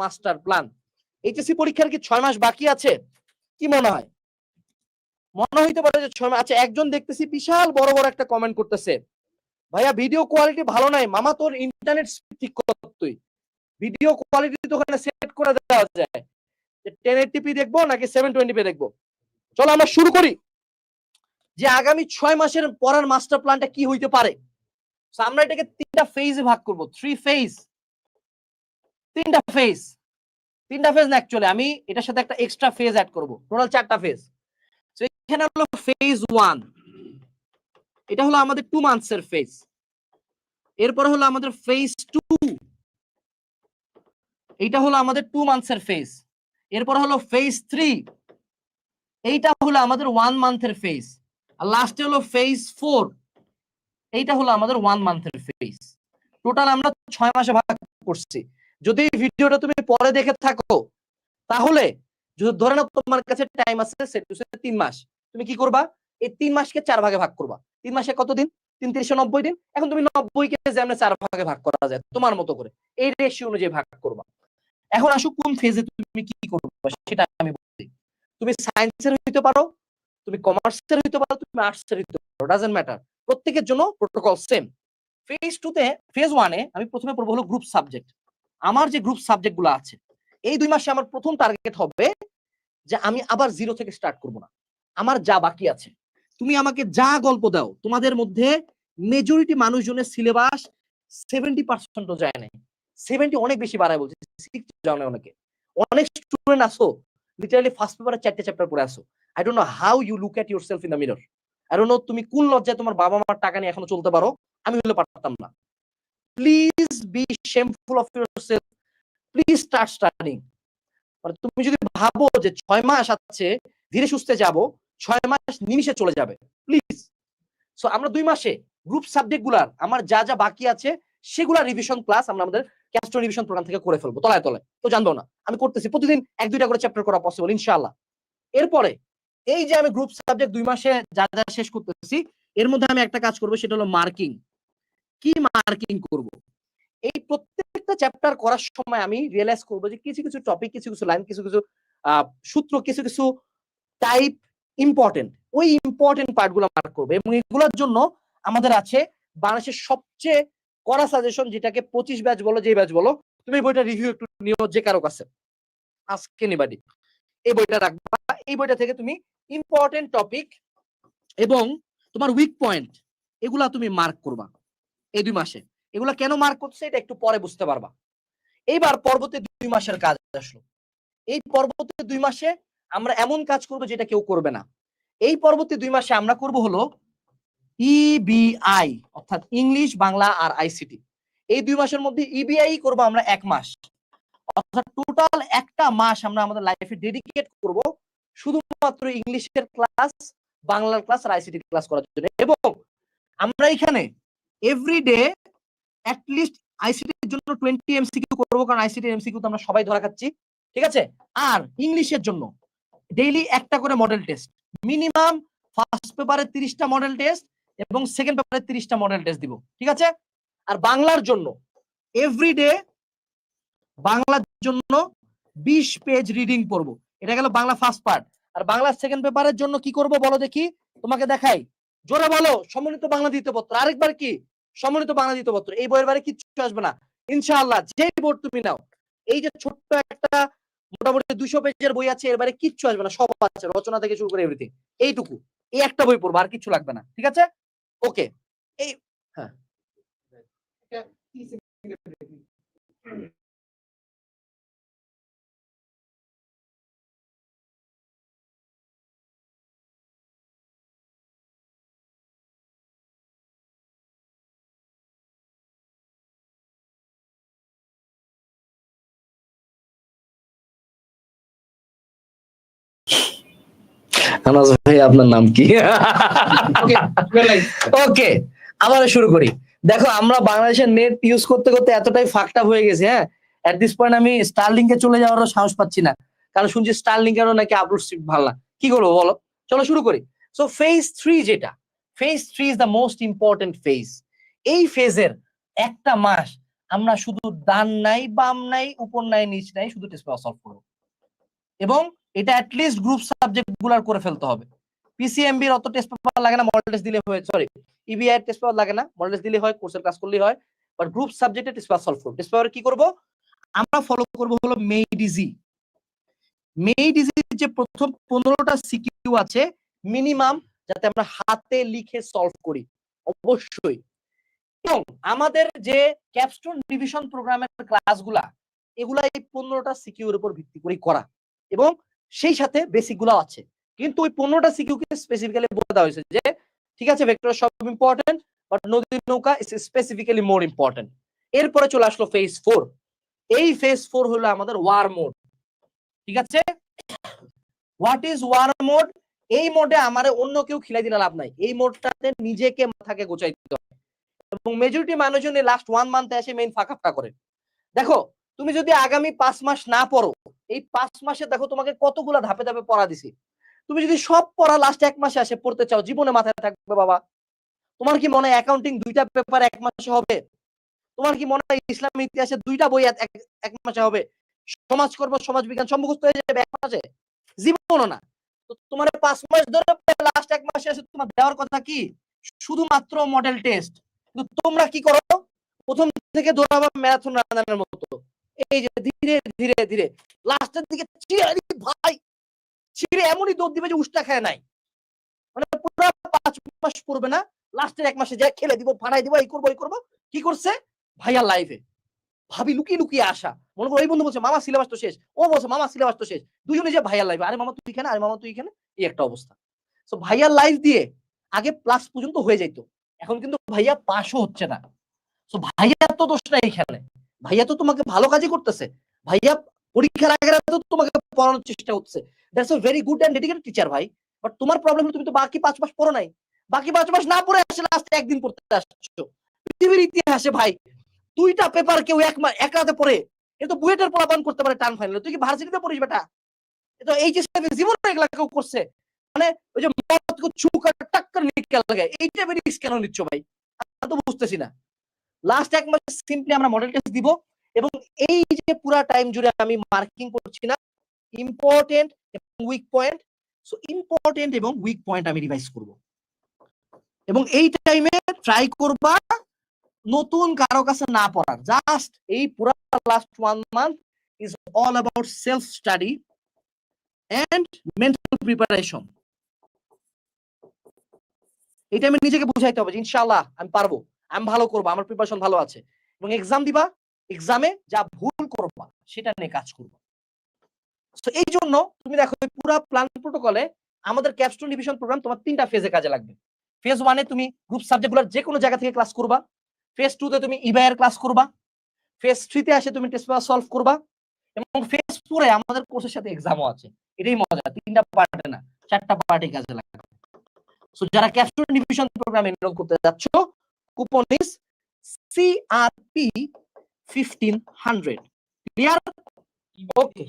Master plan HSC পরীক্ষার কি ছয় মাস বাকি আছে? কি মনে হয়? মনে হইতে পারে যে ছয় মাস আচ্ছা একজন দেখতেছি বিশাল বড় বড় একটা কমেন্ট করতেছে। ভাইয়া ভিডিও কোয়ালিটি ভালো নাই। মামা, তোর ইন্টারনেট ঠিক কর ভিডিও কোয়ালিটি তো ওখানে সেট করে দেওয়া যায়। যে টেন এইটিপি দেখব নাকি সেভেন টোয়েন্টি পি দেখব? চলো আমরা শুরু করি। যে আগামী ছয় মাসের পড়ার মাস্টার প্ল্যানটা কি হইতে পারে? আমরা এটাকে তিনটা ফেজে ভাগ করব। থ্রি ফেজ তিনটা ফেজ তিনটা ফেজ না অ্যাকচুয়ালি আমি এটার সাথে একটা এক্সট্রা ফেজ অ্যাড করব। টোটাল চারটা ফেজ তো এখানে হলো ফেজ ওয়ান এটা হলো আমাদের টু মান্থস এর ফেজ এরপরে হলো আমাদের ফেজ টু এইটা হলো আমাদের টু মান্থস এর ফেজ এরপর হলো ফেজ থ্রি এইটা হলো আমাদের ওয়ান মান্থের ফেজ আর লাস্টে হলো ফেজ ফোর এইটা হলো আমাদের ওয়ান মান্থের ফেজ টোটাল আমরা ছয় মাসে ভাগ করছি। যদি এই ভিডিওটা তুমি পরে দেখে থাকো, তাহলে যদি ধরে নাও তোমার কাছে টাইম আছে তিন মাস, তুমি কি করবা? এই তিন মাসকে চার ভাগে ভাগ করবা। তিন মাসে কত দিন? তিন তিনশো নব্বই দিন। এখন তুমি নব্বই কে যেমন চার ভাগে ভাগ করা যায়, তোমার মতো করে। এই রেশিও অনুযায়ী ভাগ করবা। এখন আসো কোন ফেজে তুমি কি করবা, সেটা আমি বলি। তুমি সায়েন্সের হইতে পারো, তুমি কমার্সের হইতে পারো, তুমি আর্টসের হইতে পারো ডাজেন্ট ম্যাটার প্রত্যেকের জন্য প্রোটোকল সেম ফেজ টু তে ফেজ ওয়ানে আমি প্রথমে পড়ব হলো গ্রুপ সাবজেক্ট আমার যে গ্রুপ সাবজেক্টগুলো আছে, এই দুই মাসে আমার প্রথম টার্গেট হবে যে আমি আবার জিরো থেকে স্টার্ট করব না। আমার যা বাকি আছে। তুমি আমাকে যা গল্প দাও, তোমাদের মধ্যে মেজরিটি মানুষজনের সিলেবাস সেভেন্টি পার্সেন্টও যায় নাই। সেভেন্টি অনেক বেশি বাড়ায় বলছে সিক্সটি অনেকে। অনেক স্টুডেন্ট আসো লিটারালি ফার্স্ট পেপারে চারটে চ্যাপ্টার পড়ে আসো। I don't know how you look at yourself in the mirror I don't know তুমি কোন লজ্জায় তোমার বাবা মার টাকা নিয়ে এখনও চলতে পারো, আমি হলে পারতাম না। Please be shameful of yourself please start starting মানে তুমি যদি ভাবো যে ছয় মাস আছে, ধীরে সুস্থে যাব, ছয় মাস নিমিশে চলে যাবে প্লিজ সো আমরা দুই মাসে গ্রুপ সাবজেক্টগুলার আমার যা যা বাকি আছে, সেগুলা রিভিশন ক্লাস আমরা আমাদের ক্যাস্ট্রো রিভিশন প্রোগ্রাম থেকে করে ফেলব, তলায় তলায়। তো জানব না, আমি করতেছি, প্রতিদিন এক দুইটা করে চ্যাপ্টার করা পসিবল ইনশাআল্লাহ। এরপরে, এই যে আমি গ্রুপ সাবজেক্ট দুই মাসে যা যা শেষ করতেছি, এর মধ্যে আমি একটা কাজ করব, সেটা হলো মার্কিং কি মার্কিং করব? এই প্রত্যেকটা চ্যাপ্টার করার সময় আমি রিয়েলাইজ করব যে কিছু কিছু টপিক কিছু কিছু লাইন কিছু কিছু সূত্র, কিছু কিছু টাইপ ইম্পর্টেন্ট ওই ইম্পর্টেন্ট পার্টগুলো মার্ক করব এবং এগুলোর জন্য আমাদের আছে বাংলাদেশের সবচেয়ে কড়া সাজেশন যেটাকে পঁচিশ ব্যাচ বলো যে ব্যাচ বলো, তুমি বইটা রিভিউ একটু নিও যে কারও কাছে। আজকে নিবাদি এই বইটা রাখবা। এই বইটা থেকে তুমি ইম্পর্টেন্ট টপিক এবং তোমার উইক পয়েন্ট এগুলা তুমি মার্ক করবা। এই দুই মাসে। এগুলা কেন মার্ক করছে এটা একটু পরে বুঝতে পারবা। এইবার পরবর্তী দুই মাসের কাজ আসলো। এই পরবর্তী দুই মাসে আমরা এমন কাজ করব যেটা কেউ করবে না। এই পরবর্তী দুই মাসে আমরা করব হলো ইবিআই অর্থাৎ ইংলিশ, বাংলা আর আইসিটি এই দুই মাসের মধ্যে ইবিআই করব আমরা এক মাস। অর্থাৎ টোটাল একটা মাস আমরা আমাদের লাইফে ডেডিকেট করব শুধুমাত্র ইংলিশের ক্লাস বাংলার ক্লাস আর আইসিটি ক্লাস করার জন্য। এবং আমরা এখানে এভরিডে লিস্ট আইসিটির জন্য টোয়েন্টি এমসিকিউ করব, কারণ আইসিটি এমসিকিউ তো আমরা সবাই ধরা খাচ্ছি, ঠিক আছে? আর ইংলিশের জন্য ডেইলি একটা করে মডেল টেস্ট মিনিমাম ফার্স্ট পেপারে তিরিশটা মডেল টেস্ট এবং সেকেন্ড পেপারে তিরিশটা মডেল টেস্ট দিব, ঠিক আছে? আর বাংলার জন্য এভরিডে বাংলার জন্য বিশ পেজ রিডিং পড়ব, এটা গেল বাংলা ফার্স্ট পার্ট আর বাংলা সেকেন্ড পেপারের জন্য কি করব বলো দেখি, তোমাকে দেখাই। জোরে বলো সম্মিলিত বাংলা দ্বিতীয়পত্র আরেকবার কি? সম্মিলিত বাংলা দ্বিতীয়পত্র এই বইয়ের বারে কিচ্ছু আসবে না। ইনশাআল্লাহ যে বোর্ড তুমি নাও, এই যে ছোট্ট একটা মোটামুটি দুশো পেজের বই আছে, এর বাইরে কিচ্ছু আসবে না, সব আছে, রচনা থেকে শুরু করে এভরিথিং এইটুকু। এই একটা বই পড়ব, আর কিচ্ছু লাগবে না, ঠিক আছে? ওকে, এই হ্যাঁ। আনাজ ভাই আপনার নাম কি? ওকে আবার শুরু করি। দেখো আমরা বাংলাদেশের নেট ইউজ করতে করতে এতটাই ফাকটা হয়ে গেছে হ্যাঁ? এট দিস পয়েন্ট আমি স্টারলিংকে চলে যাওয়ারও সাহস পাচ্ছি না। কারণ শুনছি স্টারলিংকেরও নাকি আপলোড স্পিড ভালো না। কি করব বলো? চলো শুরু করি। সো ফেজ থ্রি যেটা phase three is the most important phase এই ফেজের একটা মাস আমরা শুধু ডান নাই বাম নাই উপর নাই নিচ নাই শুধু টেস্ট সলভ করব। এবং এটা অ্যাটলিস্ট গ্রুপ সাবজেক্টগুলার করে ফেলতে হবে। পিসিএমবির অত টেস্ট পেপার লাগে না মডেল টেস্ট দিলে হয় সরি ইবিআই টেস্ট পেপার লাগে না মডেল টেস্ট দিলে হয় কোর্সের ক্লাস করলেই হয় বাট গ্রুপ সাবজেক্টে টেস্ট পেপার সলভ করব। টেস্ট পেপার কি করব? আমরা ফলো করব হলো মেইডিজি মেইডিজি যে প্রথম পনেরোটা সিকিউ আছে মিনিমাম যাতে আমরা হাতে লিখে সলভ করি, অবশ্যই। এবং আমাদের যে ক্যাপস্টোন ডিভিশন প্রোগ্রামের ক্লাসগুলা এগুলা এই পনেরোটা সিকিউর উপর ভিত্তি করে করা। এবং সেই সাথে বেসিকগুলো আছে। কিন্তু ওই পনেরোটা সিকিউকে স্পেসিফিক্যালি বলে দেওয়া হয়েছে যে, ঠিক আছে ভেক্টর সব ইম্পর্টেন্ট বাট নদীর নৌকা ইস স্পেসিফিক্যালি মোর ইম্পর্টেন্ট এরপরে চলে আসলো ফেজ ফোর এই ফেজ ফোর হলো আমাদের ওয়ার মোড ঠিক আছে? হোয়াট ইজ ওয়ার মোড এই মোডে আমার অন্য কেউ খিলাই দিলে লাভ নাই। এই মোডটাতে নিজেকে মাথাকে গোছাই দিতে হবে। এবং মেজরিটি মানুষজন এই লাস্ট ওয়ান মান্থে এসে মেইন ফাঁকা ফাঁকা করে। দেখো, তুমি যদি আগামী পাঁচ মাস না পড়ো এই পাঁচ মাসে দেখো তোমাকে কতগুলা ধাপে ধাপে পড়া দিছি। তুমি যদি সব পড়া লাস্ট এক মাসে আসে পড়তে চাও, জীবনে মাথায় থাকবে বাবা। তোমার কি মনে হয় অ্যাকাউন্টিং দুইটা পেপার এক মাসে হবে? তোমার কি মনে হয় ইসলাম ইতিহাসে দুইটা বই এক- মাসে হবে? সমাজকর্ম সমাজ বিজ্ঞান সব হয়ে যাবে এক মাসে? জীবনও না। তো তোমার পাঁচ মাস ধরে লাস্ট এক মাসে আসে তোমার দেওয়ার কথা কি? শুধুমাত্র মডেল টেস্ট কিন্তু তোমরা কি করো? প্রথম থেকে দৌড়াবা ম্যারাথন রানারের মতো। এই যে ধীরে ধীরে ধীরে। লাস্টের দিকে চিড়ে ভাই ছিঁড়ে এমনই দৌড় দিবে যে উষ্টা খায় নাই। মানে পুরো পাঁচ মাস পড়বে না, লাস্টের এক মাসে যায় খেলে দিব, ফাড়াই দিব, এই করব এই করব। কি করছে? ভাইয়া লাইভে ভাবি লুকিয়ে লুকিয়ে আসা। মনে করো, এই বন্ধু বলছে, মামা সিলেবাস তো শেষ। ও বলছে, মামা সিলেবাস তো শেষ। দুজনে যে ভাইয়ার লাইভে আরে মামা, তুই এখানে, আরে মামা, তুই এখানে? এই একটা অবস্থা। তো ভাইয়ার লাইফ দিয়ে আগে প্লাস পর্যন্ত হয়ে যাইতো। এখন কিন্তু ভাইয়া পাশও হচ্ছে না। তো ভাইয়া তো দোষ নাই এখানে। ভাইয়া তো তোমাকে ভালো কাজই করতেছে। ভাইয়া পরীক্ষার আগে তো তোমাকে পড়ানোর চেষ্টা করছে that's a very good and dedicated teacher ভাই। বাট তোমার প্রবলেম তুমি তো বাকি পাঁচ মাস পড়ো নাই। বাকি পাঁচ মাস না পড়ে আসলে লাস্ট একদিন পড়তে আসছো। পৃথিবীর ইতিহাসে, ভাই, দুইটা পেপার কেউ এক মাস এক রাতে পড়ে। এটা তো বুয়েটের পড়াপান করতে পারে টান ফাইনালে তুই কি ভার্সিটিতে পড়িস, বেটা? এটা এইচএস জীবনে এগুলা কেউ করছে। মানে ওই যে মত কো টাক্কর নিকাল লাগে। এই টাইপের কেন নিচ্ছ, ভাই? আমি তো বুঝতেছি না। লাস্ট এক মাস সিম্পলি আমরা মডেল টেস্ট দিব এবং এই যে পুরা টাইম জুড়ে আমি মার্কিং করছি না ইম্পর্টেন্ট এবং উইক পয়েন্ট সো ইম্পর্টেন্ট এবং উইক পয়েন্ট আমি রিভাইজ করব। এবং এই টাইমে ট্রাই করবা নতুন কারও কাছে না পড়ার। জাস্ট এই পুরা last one month is all about self study and mental preparation এটা আমি নিজেকে বুঝাইতে হবে যে ইনশাআল্লাহ আমি পারব। আমি ভালো করব, আমার প্রিপারেশন ভালো আছে। এবং এক্সাম দিবা এক্সামে যা ভুল করবা, সেটা নিয়ে কাজ করব। তো এই জন্য তুমি দেখো পুরা প্ল্যান প্রোটোকলে আমাদের ক্যাপস্টোন ডিভিশন প্রোগ্রাম তোমার তিনটা ফেজে কাজে লাগবে। ফেজ ওয়ানে তুমি গ্রুপ সাবজেক্টগুলোর যে কোনো জায়গা থেকে ক্লাস করবা। ফেজ টু তে তুমি ইবাইয়ের ক্লাস করবা। ফেজ থ্রিতে আসে তুমি টেস্ট পেপার সলভ করবা। এবং ফেজ ফোরে আমাদের কোর্সের সাথে এক্সামও আছে। এটাই মজা, তিনটা পার্টে না, চারটা পার্টে কাজে লাগবে। সো যারা ক্যাপস্টোন ডিভিশন প্রোগ্রাম এনরোল করতে যাচ্ছ coupon is CRP fifteen hundred clear okay